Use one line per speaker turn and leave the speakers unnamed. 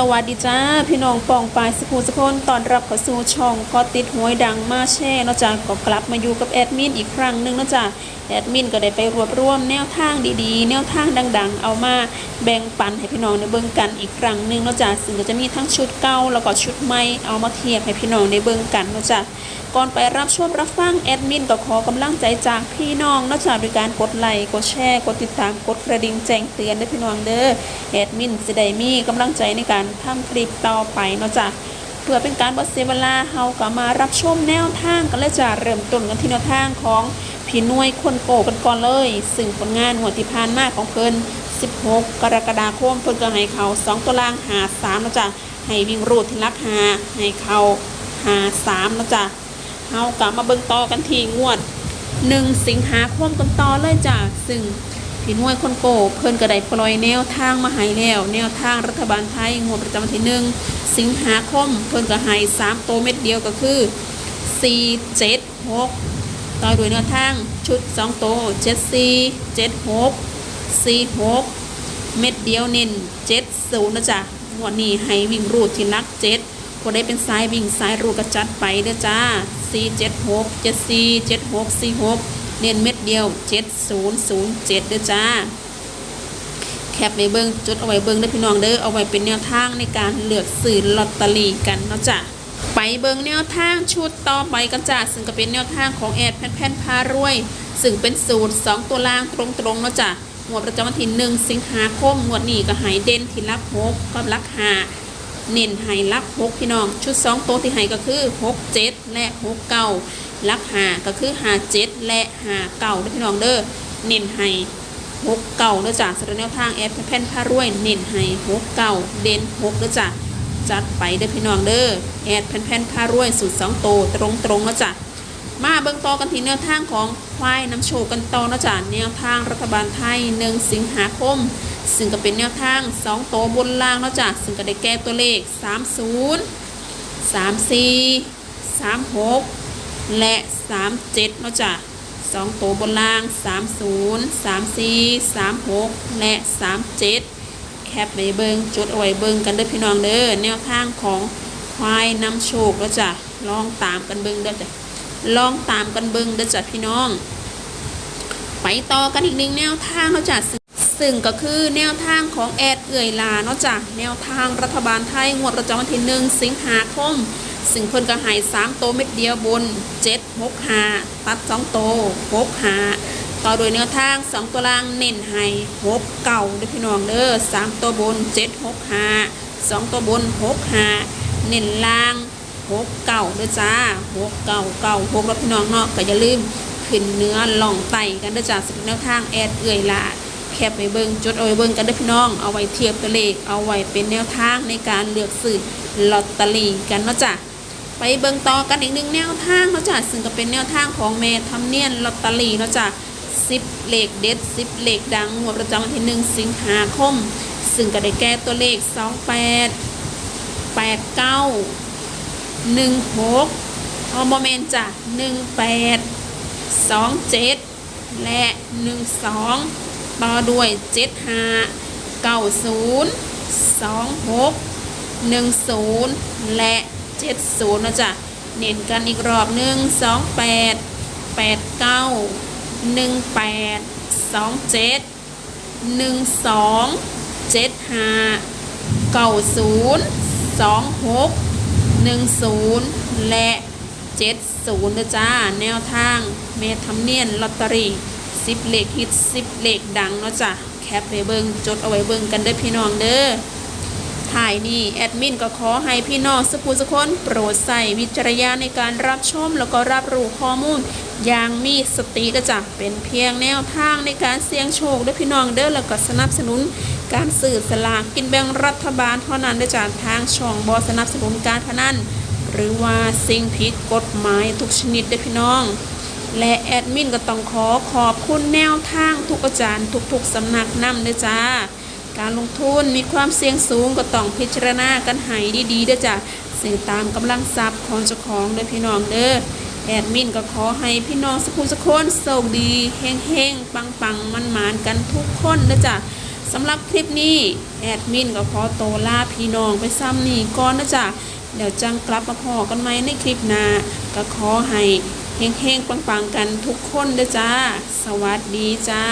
สวัสดีจ้า พี่น้องปองปายสกูสกคนตอนรับเข้าสู่ช่องก็ติดหวยดังมาแช่เนาะจ้าก็กลับมาอยู่กับแอดมินอีกครั้งหนึ่งเนาะจ้าแอดมินก็ได้ไปรวบรวมแนวทางดีๆ แนวทางดัง ๆ เอามาแบ่งปันให้พี่น้องในเบิ่งกันอีกครั้งหนึ่งเนาะจ้าซึ่งก็จะมีทั้งชุดเก่าแล้วก็ชุดใหม่เอามาเทียบให้พี่น้องในเบิ่งกันเนาะจ้าก่อนไปรับชมรับฟังแอดมินก็ขอกำลังใจจากพี่น้องเนาะจ้าด้วยการกดไลค์กดแชร์กดติดตามกดกระดิ่งแจ้งเตือนด้วยพี่น้องเด้อแอดมินจะได้มีกำลังใจในการทำคลิปต่อไปเนาะจ้าเพื่อเป็นการบดเสียเวลาเฮาก็มารับชมแนวทางกันเลยจ้ะเริ่มต้นกันที่แนวทางของพี่น่วยคนโกกันก่อนเลย ซึ่งผลงานงวดที่ผ่านมาของเพิ่น16 กรกฎาคมเพิ่นก็ให้เขา 2 ตัวล่างหา3นะจ๊ะให้วิ่งรูดที่ลักหาให้เขาหา3นะจ๊ะเฮากลับมาเบิ่งต่อกันทีงวด 1 สิงหาคมกันต่อเลยจ้ะซึ่ง พี่น่วยคนโกเพิ่นก็ไดปล่อยแนวทางมาให้แล้ว แนวทางรัฐบาลไทยงวดประจำวันที่หนึ่งสิงหาคมเพิ่นก็ให้สามโตเม็ดเดียวก็คือ4 7 6ต่อด้วยแนวทางชุด2ตัว7 4 7 6 4 6เม็ดเดียวเน้น7 0นย์นะจ๊ะงวดนี้ให้วิ่งรูดที่นัก7ก็ได้เป็นสายวิ่งสายรูดกระจัดไปเด้อจ้า4 7 6 7 4 7 6 4 6เเน้นเม็ดเดียว7007เด้อจ้า แคปไปเบิ้งจดเอาไว้เบิ้งเด้อพี่น้องเด้อเอาไว้เป็นแนวทางในการเลือกซื้อลอตเตอรี่กันเนาะจ้ะไปเบิ้งแนวทางชุดต่อไปกันจ้ะซึ่งก็เป็นแนวทางของแอดแพนแพนพารวย ซึ่งเป็นสูตร 2 ตัวล่างตรงๆเนาะจ้ะงวดประจำวันที่1สิงหาคมงวดนี้ก็หายเด่นที่ลัก6กับลัก5เน้นหายลัก6พี่น้อง ชุด 2 ตัวที่หายก็คือ 6 7 และ 6 9 ลักหาก็คือหาเจ็ดและหาเก่าด้วยพี่น้องเด้อเน้นให้หกเก่าเด้อจ้ะสำหรันวทางแอปแผ่นผ้ารวยเน้นให้หกเก่าเด่นหกเด้อจ้ะจัดไปเด้อพี่น้องเด้อแอดแผ่นผ้ารวยสุดสองโตตรงตรงเด้อจ้ะมาเบื้องต่อกันที่แนวทางของควายน้ำโชกันต่อนะจ๊ะแนวทางรัฐบาลไทยหนึ่งสิงหาคม ซึ่งก็เป็นแนวทางสองโตบนล่างนะจ๊ะซึ่งก็ได้แก้ตัวเลข 30 34 36 และสามเจ็ดนาะจ้ะสองตัวบนล่าง 30 34 36 และ 37 แคปไปเบิงจุดเอาไว้เบิงกันเด้อพี่น้องเด้อแนวทางของควายนำโชคแล้วจ้ะลองตามกันเบิงเด้อจ้ะลองตามกันเบิงเด้อจ้ะพี่น้อง ไปต่อกันอีกหนึ่งแนวทางแล้วจ้ะซึ่งซึ่งก็คือแนวทางของแอดเอื่อยลาเนาะจ้ะแนวทางรัฐบาลไทยงวดประจำวันที่หนึ่งสิงหาคม ซึ่งเพิ่นก็ให้สามโตเม็ดเดียวบนเจ็ดหกหาตัดสองโตหกหาต่อโดยแนวทางสองตัวล่างเน้นให้หกเก่าเด้อพี่น้องเด้อสามตัวบนเจ็ดหกหาสองตัวบนหกหาเน้นล่างหกเก่าเด้อจ้าหกเก่าเก่าหกแล้วพี่น้องเนาะก็อย่าลืมขึ้นเนื้อล่องไตกันเด้อจ้าสำหรับแนวทางแอดเอื่อยลาแคปไปเบิงจดเอาไว้เบิงกันเด้อพี่น้อง เอาไว้เทียบตัวเลขเอาไว้เป็นแนวทางในการเลือกซื้อลอตเตอรี่กันเนาะจ้ะ ไปเบิงต่อกันอีกหนึ่งแนวทางเนาะจ้ะซึ่งก็เป็นแนวทางของแม่ทำเนียนลอตเตอรี่เนาะจ้ะสิบเลขเด็ดสิบเลขดังงวดประจำวันที่หนึ่งสิงหาคม ซึ่งก็ได้แก้ตัวเลขสองแปดแปดเก้าหนึ่งหกออโมเมนจ้ะหนึ่งแปดสองเจ็ดและหนึ่งสองต่อด้วยเจ็ดห้าเก้าศูนย์สองหกหนึ่งศูนย์และ เจ็ดศูนย์นะจ๊ะเน้นกันอีกรอบหนึ่งสองแปดแปดเก้าหนึ่งแปดสองเจ็ดหนึ่งสองเจ็ดห้าเก้าศูนย์สองหกหนึ่งศูนย์และเจ็ดศูนย์นะจ้าแนวทางเมทำเนียนลอตเตอรี่สิบเลขฮิตสิบเลขดังเนาะจ้ะแคปไปเบิงจดเอาไว้เบิงกันเด้พี่น้องเด้อ ถ่ายนี่แอดมินก็ขอให้พี่น้องสกุลสกคนโปรดใส่วิจารณญาณในการรับชมแล้วก็รับรู้ข้อมูลอย่างมีสตินะจ๊ะเป็นเพียงแนวทางในการเสี่ยงโชคด้อพี่น้องเด้อแล้วก็สนับสนุนการสื่อสลากกินแบ่งรัฐบาลเท่านั้นเด้จ้ะทางช่องบอสนับสนุนการพนันหรือว่าสิ่งผิดกฎหมายทุกชนิดด้อพี่น้อง และแอดมินก็ต้องขอขอบคุณแนวทางทุกอาจารย์ทุกๆสำนักนำด้อจ้า การลงทุนมีความเสี่ยงสูงก็ต้องพิจารณากันให้ดีๆเด้อจ้าสื่อตามกำลังทรัพย์ของเจ้าของเด้อพี่น้องเด้อแอดมินก็ขอให้พี่น้องสกุลสกคนโชคดีเฮงๆปังๆมันหมานกันทุกคนเด้อจ้าสำหรับคลิปนี้แอดมินก็ขอโตลาพี่น้องไปซ้ำนี่ก่อนนะจ๊ะเดี๋ยวจังกลับมาพอกันไหมในคลิปหน้าก็ขอให้เฮงๆปังๆกันทุกคนเด้อจ้า สวัสดีจ้า